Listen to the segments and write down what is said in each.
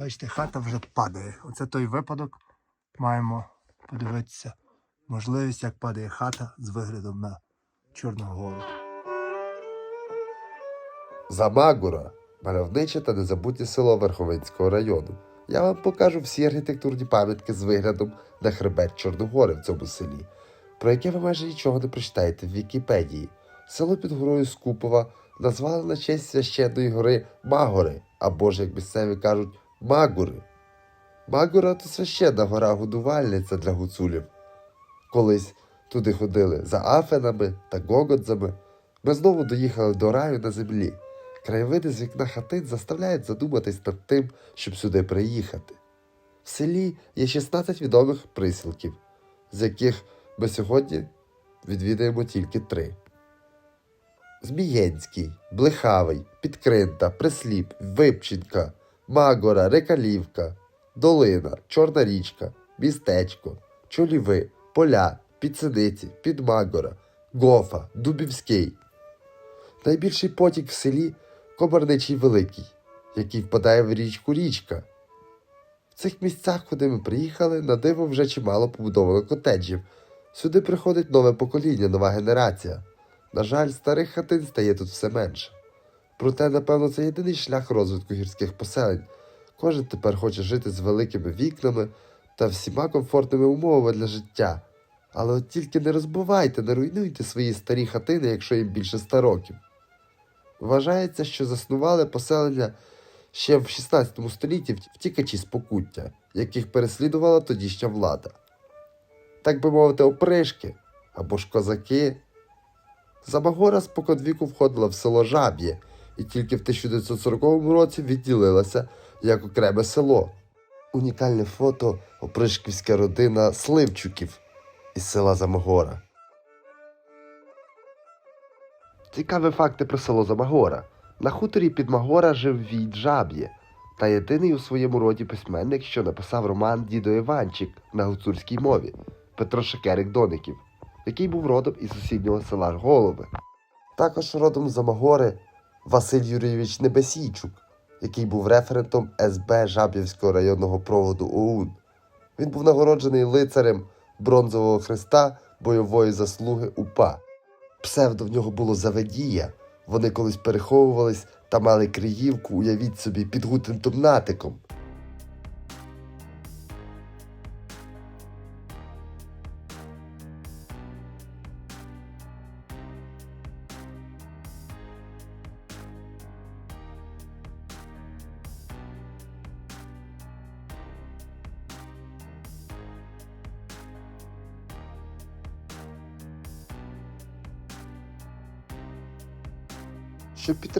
Бачите, хата вже падає. Оце той випадок. Маємо подивитися можливість, як падає хата з виглядом на Чорну гору. Замагура мальовниче та незабутнє село Верховинського району. Я вам покажу всі архітектурні пам'ятки з виглядом на хребет Чорногори в цьому селі, про яке ви майже нічого не прочитаєте в Вікіпедії. Село під горою Скупова назвали на честь священної гори Магори, або ж, як місцеві кажуть, Магури. Магура то священна гора годувальниця для гуцулів. Колись туди ходили за афенами та гогодзами. Ми знову доїхали до раю на землі. Краєвиди з вікна хатин заставляють задуматись над тим, щоб сюди приїхати. В селі є 16 відомих присілків, з яких ми сьогодні відвідаємо тільки три: Змієнський, Блихавий, Підкринта, Присліп, Випченка, Магора, Рекалівка, Долина, Чорна річка, Містечко, Чоліви, Поля, Підсиниці, Підмагора, Гофа, Дубівський. Найбільший потік в селі Комарничий Великий, який впадає в річку Річка. В цих місцях, куди ми приїхали, на диво вже чимало побудовано котеджів. Сюди приходить нове покоління, нова генерація. На жаль, старих хатин стає тут все менше. Проте, напевно, це єдиний шлях розвитку гірських поселень. Кожен тепер хоче жити з великими вікнами та всіма комфортними умовами для життя. Але от тільки не розбивайте, не руйнуйте свої старі хатини, якщо їм більше ста років. Вважається, що заснували поселення ще в 16 столітті втікачі з покуття, яких переслідувала тодішня влада. Так би мовити, опришки або ж козаки. Замагора споконвіку входила в село Жаб'є і тільки в 1940 році відділилася як окреме село. Унікальне фото опришківська родина Сливчуків із села Замагора. Цікаві факти про село Замагора. На хуторі під Магора жив Війт Жаб'є, та єдиний у своєму роді письменник, що написав роман Дідо Іванчик на гуцульській мові Петро Шекерик Доників, який був родом із сусіднього села Голови. Також родом Замагори Василь Юрійович Небесійчук, який був референтом СБ Жаб'ївського районного проводу ОУН. Він був нагороджений лицарем Бронзового хреста бойової заслуги УПА. Псевдо в нього було Заведія. Вони колись переховувались та мали криївку, уявіть собі, під гутентом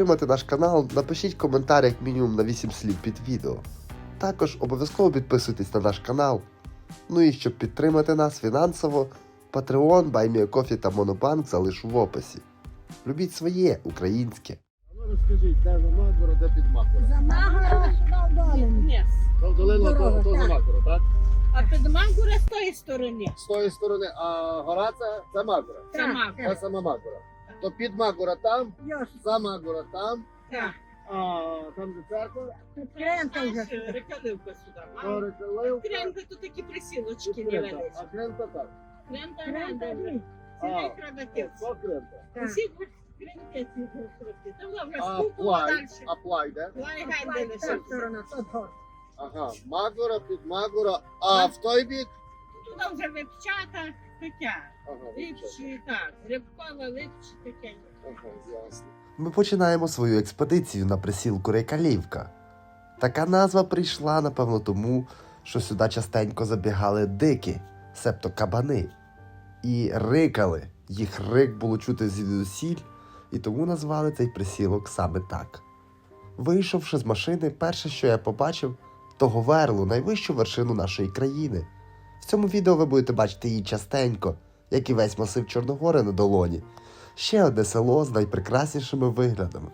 підтримати наш канал, напишіть коментар як мінімум на 8 слів під відео. Також обов'язково підписуйтесь на наш канал. Ну і щоб підтримати нас фінансово, Patreon, BuyMeACoffee та Monobank залишу в описі. Любіть своє українське. Ну розкажіть, де за Макборо, де під. Ні. То, то за. Так? А під Магура з тої сторони. З тої сторони, а гора це, це Макборо. Це Магура. Це сама Макборо. То під Макборо там, за Макборо там, Так. а там де церква, тут крента вже. Знаєш, Рекаливка сюди. то Кренка то такі присілочки Крента, невеличкі. а Крента так. Кренка Крента, рада. ні. А, Крента. Усі кренки ці крути. Та вона вже А скупила плай, далі. а плай де? Плай гайде та лише. сторона, гор. Ага, Макборо, під Макборо, а в той бік? Туди вже випчата, таке. Ага, так. Рибкова, липчі, таке. ага, ясно. Ми починаємо свою експедицію на присілку Рейкалівка. Така назва прийшла, напевно, тому, що сюди частенько забігали дики, себто кабани, і рикали. Їх рик було чути звідусіль, і тому назвали цей присілок саме так. Вийшовши з машини, перше, що я побачив, то Говерлу, найвищу вершину нашої країни. В цьому відео ви будете бачити її частенько, як і весь масив Чорногори на долоні. Ще одне село з найпрекраснішими виглядами.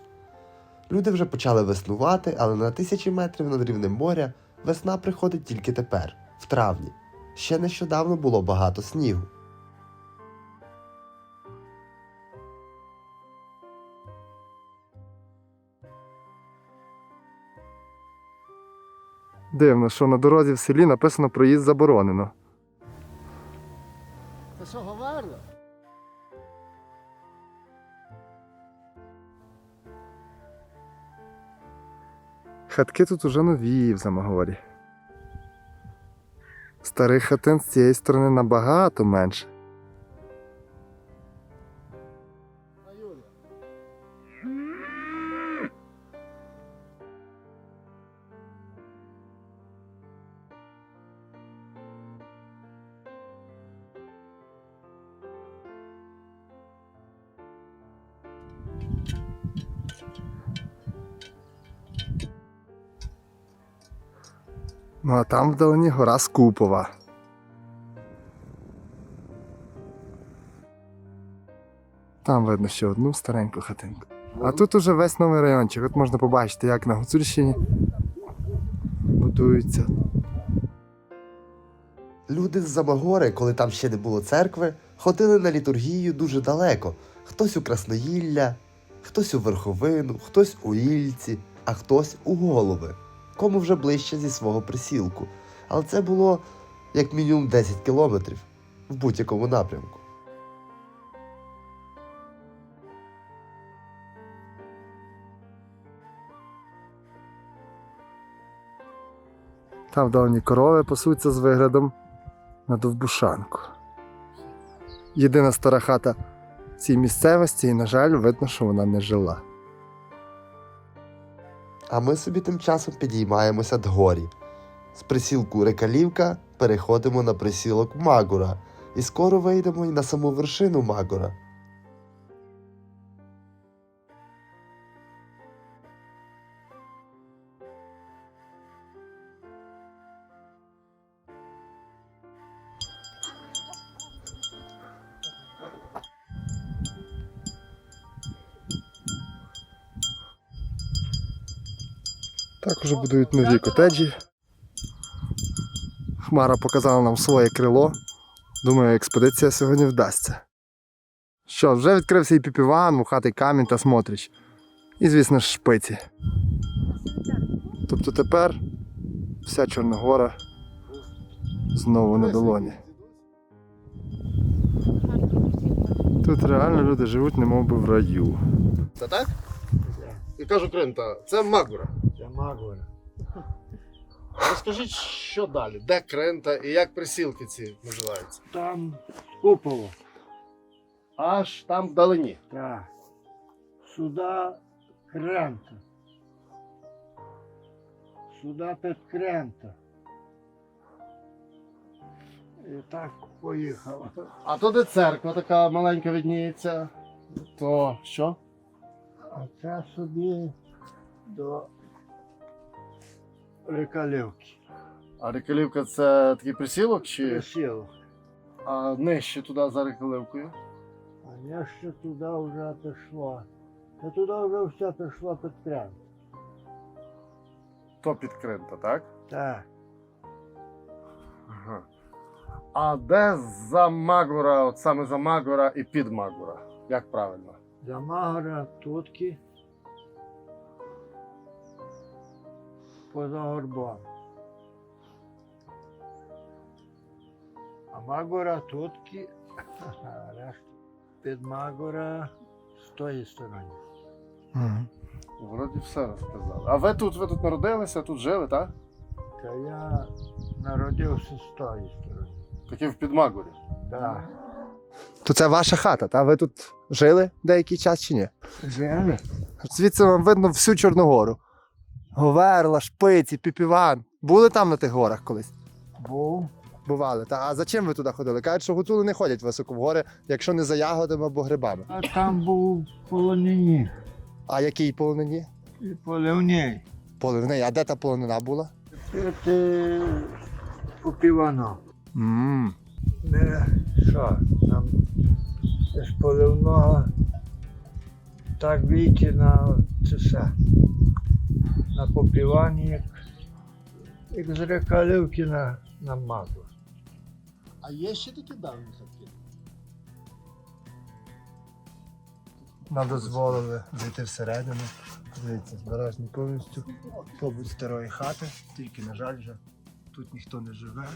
Люди вже почали веснувати, але на тисячі метрів над рівнем моря весна приходить тільки тепер, в травні. Ще нещодавно було багато снігу. Дивно, що на дорозі в селі написано проїзд заборонено. Це що, Говерло? Хатки тут уже нові в Замагорі. Старих хатин з цієї сторони набагато менше. Ну а там вдалині гора Скупова. Там видно ще одну стареньку хатинку. А тут уже весь новий райончик. От можна побачити, як на Гуцульщині будуються. Люди з Замагори, коли там ще не було церкви, ходили на літургію дуже далеко. Хтось у Красноїлля, хтось у Верховину, хтось у Ільці, а хтось у голови, кому вже ближче зі свого присілку. Але це було як мінімум 10 кілометрів в будь-якому напрямку. Там вдалині корови пасуться з виглядом на довбушанку. Єдина стара хата в цій місцевості, і, на жаль, видно, що вона не жила. А ми собі тим часом підіймаємося дгорі. З присілку Рекалівка переходимо на присілок Магура, і скоро вийдемо і на саму вершину Магура. Також будують нові котеджі. Хмара показала нам своє крило. Думаю, експедиція сьогодні вдасться. Що, вже відкрився і піпіван, мухатий камінь та смотрич. І, звісно шпиці. Тобто тепер вся Чорногора знову на долоні. Тут реально люди живуть, немов би в раю. Це так? І кажу Кринта, це Магура. Це Магора. Розкажіть, що далі? Де Кринта і як присілки ці називаються? Там Скупово. Аж там вдалині. Так. Сюда Крента. Сюда під Крента. І так поїхав. А то де церква така маленька відніється, то що? А це собі до Рекалівки. А Рекалівка це такий присілок чи Присілок. а нижче туди за Рекалівкою? А ще туди вже пішла. Та туди вже все пішло під Крент. То під Кринта, так? Так. Ага. А де за Магора, от саме за Магора і під Магора? Як правильно? За Магора тутки. Поза горбом. А Магора тутки. а Під Магора з тої сторони. Вроді все розказали. А ви тут, ви тут народилися, тут жили, так? Та я народився з тої сторони. Такі в Підмагорі. Так. То це ваша хата, та ви тут жили деякий час чи ні? Жили? Звідси вам видно всю Чорногору. Говерла, шпиці, піпіван. Були там на тих горах колись? Був. Бували. Та а за чим ви туди ходили? Кажуть, що гуцули не ходять високо в гори, якщо не за ягодами або грибами. А там був полонині. А який полонині? І поливній. Полонини. А де та полонина була? Це попівано. Мм. Ми що, нам з поливного так вийти на це все. На попіванні, як, як з рекаливки на, на маку. А є ще такі давні хатки? Нам дозволили зайти всередину. Дивіться, збережний повністю побут старої хати, тільки, на жаль, вже тут ніхто не живе.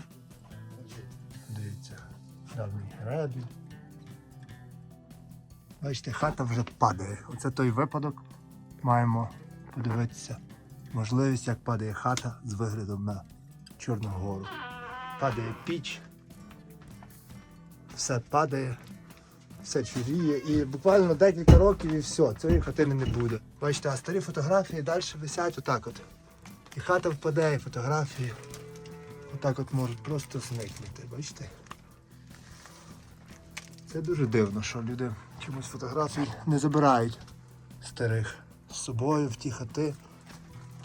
Дивіться, давній гребінь. Бачите, хата вже падає. Оце той випадок. Маємо подивитися можливість, як падає хата з виглядом на Чорну гору. Падає піч, все падає, все чуріє. І буквально декілька років і все, цієї хатини не буде. Бачите, а старі фотографії далі висять отак от. І хата впаде, і фотографії отак от можуть просто зникнути. Бачите? Це дуже дивно, що люди чомусь фотографії не забирають старих з собою в ті хати,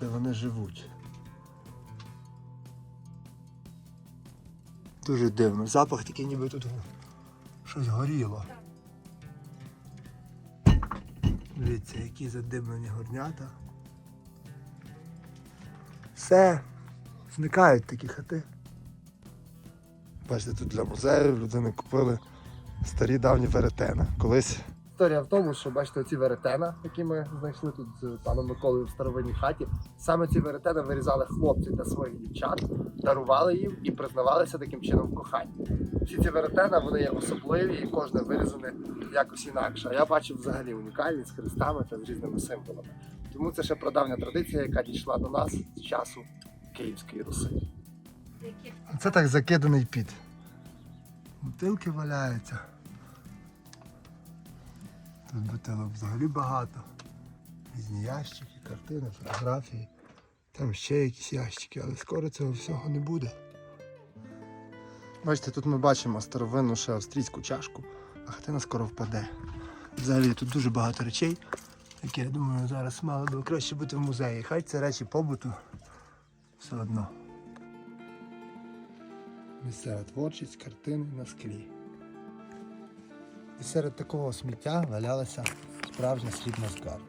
де вони живуть. Дуже дивно. Запах такий, ніби тут щось горіло. Дивіться, які задимлені горнята. Все, зникають такі хати. Бачите, тут для музею людини купили старі давні веретена. Колись. Історія в тому, що бачите, оці веретена, які ми знайшли тут з паном Миколою в старовинній хаті. Саме ці веретена вирізали хлопці для своїх дівчат, дарували їм і признавалися таким чином в коханні. Всі ці веретена вони є особливі і кожне вирізане якось інакше. А я бачив взагалі унікальні з хрестами та з різними символами. Тому це ще прадавня традиція, яка дійшла до нас з часу Київської Руси. Це так закиданий під. Бутилки валяються. Тут бутилок взагалі багато. Різні ящики, картини, фотографії. Там ще якісь ящики, але скоро цього всього не буде. Бачите, тут ми бачимо старовинну ще австрійську чашку, а хатина скоро впаде. Взагалі тут дуже багато речей, які, я думаю, зараз мали би краще бути в музеї. Хай це речі побуту все одно. Місцева творчість, картини на склі. І серед такого сміття валялася справжня срібна скарба.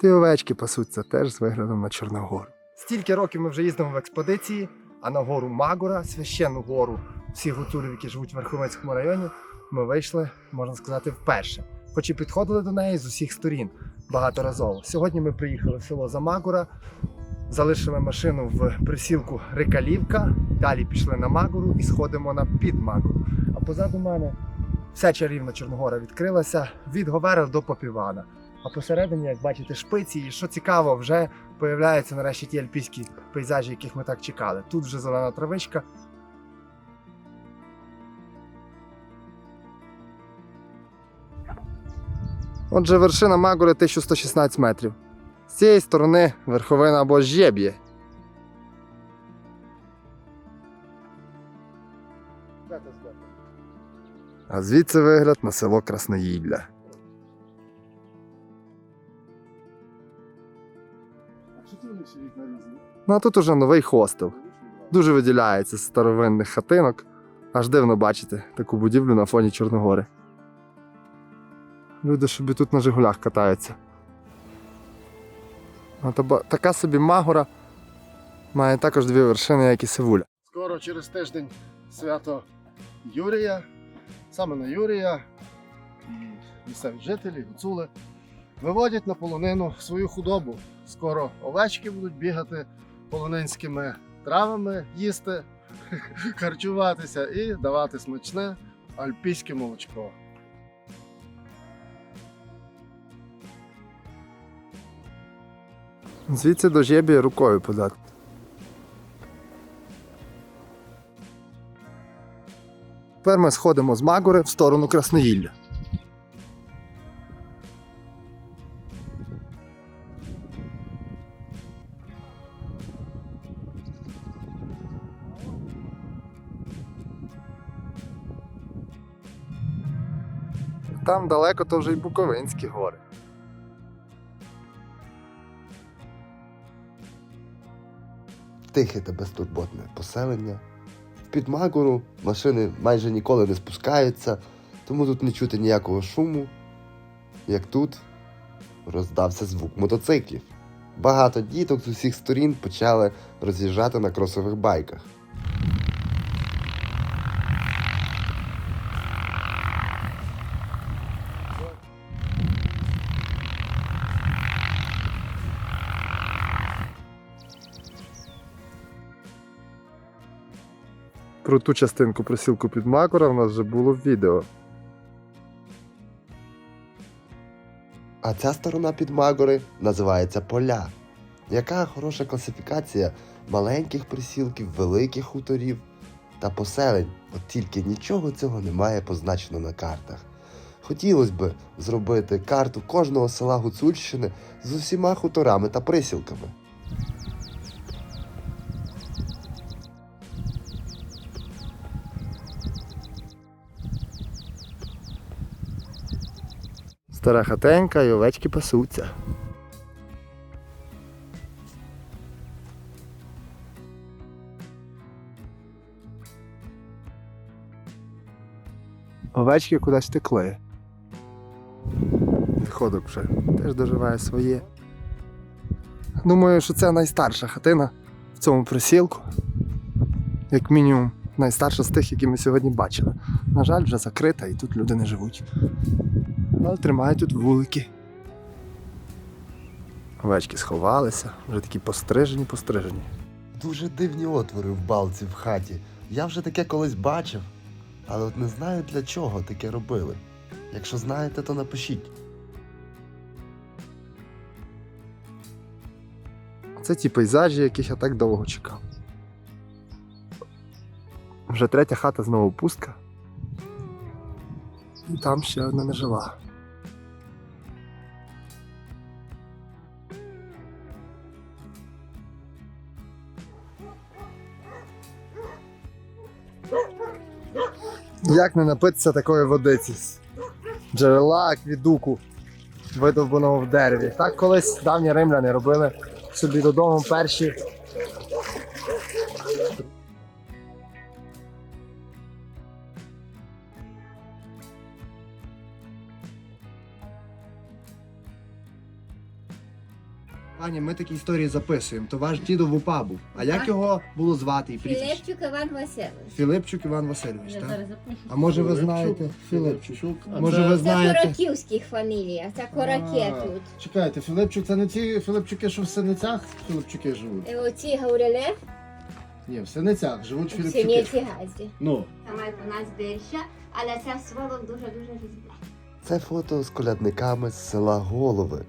Ті овечки пасуться теж з виглядом на Чорногору. Стільки років ми вже їздимо в експедиції, а на гору Магора, священну гору всіх гуцулів, які живуть в Верховецькому районі, ми вийшли, можна сказати, вперше. Хоч і підходили до неї з усіх сторін багаторазово. Сьогодні ми приїхали в село Замагора, залишили машину в присілку Рикалівка, далі пішли на Магору і сходимо на Підмагору. А позаду мене вся чарівна Чорногора відкрилася від Говерел до Попівана. А посередині, як бачите, шпиці, і що цікаво, вже появляються нарешті ті альпійські пейзажі, яких ми так чекали. Тут вже зелена травичка. Отже, вершина Магори 1116 метрів. З цієї сторони верховина або жєб'є. А звідси вигляд на село Красноїдля. Ну а тут уже новий хостел. Дуже виділяється з старовинних хатинок. Аж дивно бачити таку будівлю на фоні Чорногори. Люди собі тут на Жигулях катаються. Така собі Магора має також дві вершини, як і Севуля. Скоро через тиждень свято Юрія, саме на Юрія і місцеві жителі, гуцули виводять на полонину свою худобу. Скоро овечки будуть бігати полонинськими травами, їсти, харчуватися і давати смачне альпійське молочко. Звідси до жебі рукою подати. Тепер ми сходимо з Магори в сторону Красноїлля. Там далеко то вже й Буковинські гори. Тихе та безтурботне поселення. В Підмагору машини майже ніколи не спускаються, тому тут не чути ніякого шуму. Як тут роздався звук мотоциклів. Багато діток з усіх сторін почали роз'їжджати на кросових байках. Про ту частинку присілку під Макора в нас вже було в відео. А ця сторона Підмагори називається поля. Яка хороша класифікація маленьких присілків, великих хуторів та поселень. От тільки нічого цього немає позначено на картах. Хотілося б зробити карту кожного села Гуцульщини з усіма хуторами та присілками. Стара хатенька і овечки пасуться. Овечки кудись текли. Відходок вже теж доживає своє. Думаю, що це найстарша хатина в цьому присілку. Як мінімум, найстарша з тих, які ми сьогодні бачили. На жаль, вже закрита і тут люди не живуть. Але тримають тут вулики. Овечки сховалися, вже такі пострижені, пострижені. Дуже дивні отвори в балці в хаті. Я вже таке колись бачив, але от не знаю для чого таке робили. Якщо знаєте, то напишіть. Це ті пейзажі, яких я так довго чекав. Вже третя хата знову пустка. І там ще одна не жила. Як не напитися такої водиці джерела аквідуку, видовбаного в дереві. Так колись давні римляни робили собі додому перші. Пані, ми такі історії записуємо. То ваш дідо в УПА був. А як його було звати і прізвище? Філипчук Іван Васильович. Філипчук Іван Васильович, Я так? зараз запишу. А може ви Філипчук, знаєте Філипчук? Філипчук. А Може це- ви Це знаєте? Кораківських фамілія, це Кораке А, тут. Чекайте, Філипчук, це не ті Філипчуки, що в Синицях Філипчуки живуть. І оці Гаврилев Ні, в Синицях живуть в Філипчуки. Синіці Газді. Ну, Саме у нас більше, але це сволок дуже-дуже різне. Це фото з колядниками з села Голови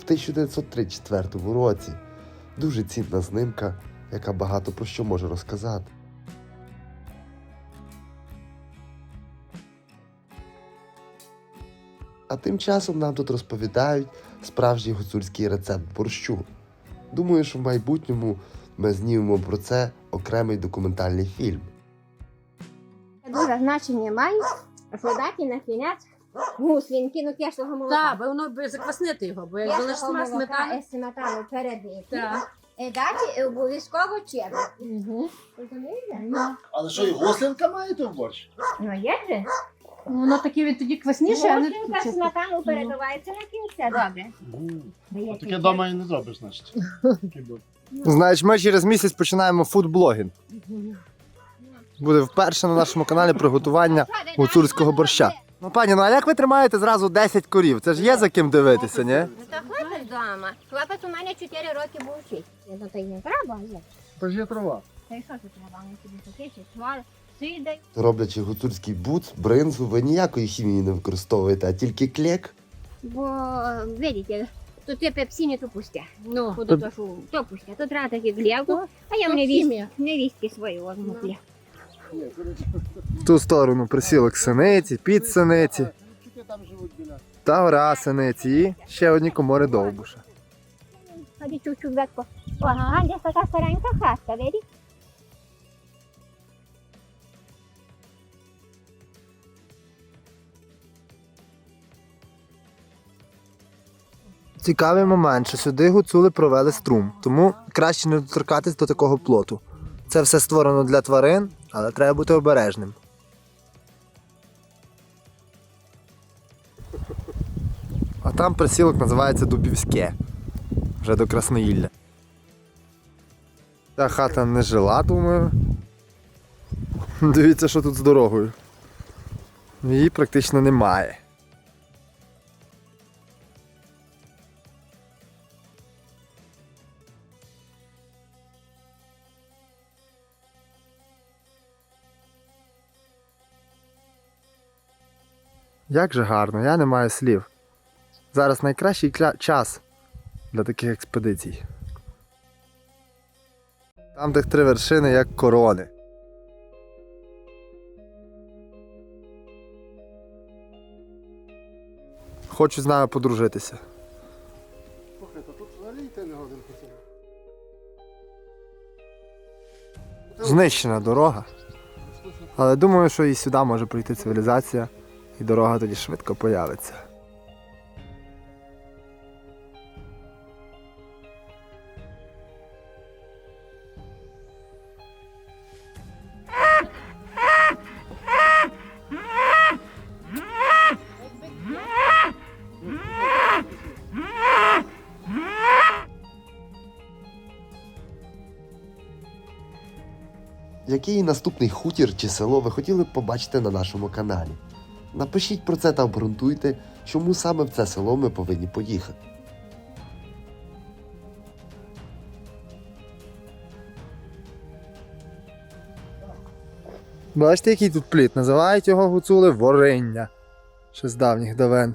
в 1934 році. Дуже цінна знимка, яка багато про що може розказати. А тим часом нам тут розповідають справжній гуцульський рецепт борщу. Думаю, що в майбутньому ми знімемо про це окремий документальний фільм. Дуже значення має, солдаті на кінець гуслінки, ну кешного молока. Так, бо воно би закваснити його, бо як залиш Кешного сма молока сметану. і сметану перебити. Так. І дати обов'язково чебу. Угу. Розумієте? але що, і гослинка маєте в борщ? Ну є же. Воно таке він тоді квасніше, а не Гуслінка таке. сметану перебивається на кінці, добре. Даєте таке вдома і не зробиш, значить. Такий. Знаєш, ми через місяць починаємо фудблогінг. Буде вперше на нашому каналі приготування гуцульського борща. Ну, пані, ну а як ви тримаєте зразу 10 корів? Це ж є за ким дивитися, ні? Ну, то хлопець вдома. Хлопець у мене 4 роки був вчить. Ну, то й не треба, є. Та ж є трава. Та й що тут треба? Вони собі чи свар, сидай. Роблячи гуцульський буц, бринзу, ви ніякої хімії не використовуєте, а тільки клек. Бо, видите, тут є пепсіні, то пусте. Ну, Куди то, що, то пусте. То треба таки глявку, а я в невістки, невістки свої возьму глявку. В ту сторону присілок синиці, під біля. та гора синиці і ще одні комори довбуша. Ходи чуть-чуть ветко. Ага, десь така старенька хатка, видиш? Цікавий момент, що сюди гуцули провели струм, тому краще не доторкатись до такого плоту. Це все створено для тварин, але треба бути обережним. А там присілок називається Дубівське, вже до Красноїлля. Та хата не жила, думаю. Дивіться, що тут з дорогою. Її практично немає. Як же гарно, я не маю слів. Зараз найкращий час для таких експедицій. Там тих три вершини як корони. Хочу з нами подружитися. Слухай, то тут взагалі йти не годин цьому. Знищена дорога. Але думаю, що і сюди може прийти цивілізація, і дорога тоді швидко появиться. Який наступний хутір чи село ви хотіли б побачити на нашому каналі? Напишіть про це та обґрунтуйте, чому саме в це село ми повинні поїхати. Бачите, який тут плід? Називають його гуцули вориння. Ще з давніх давен.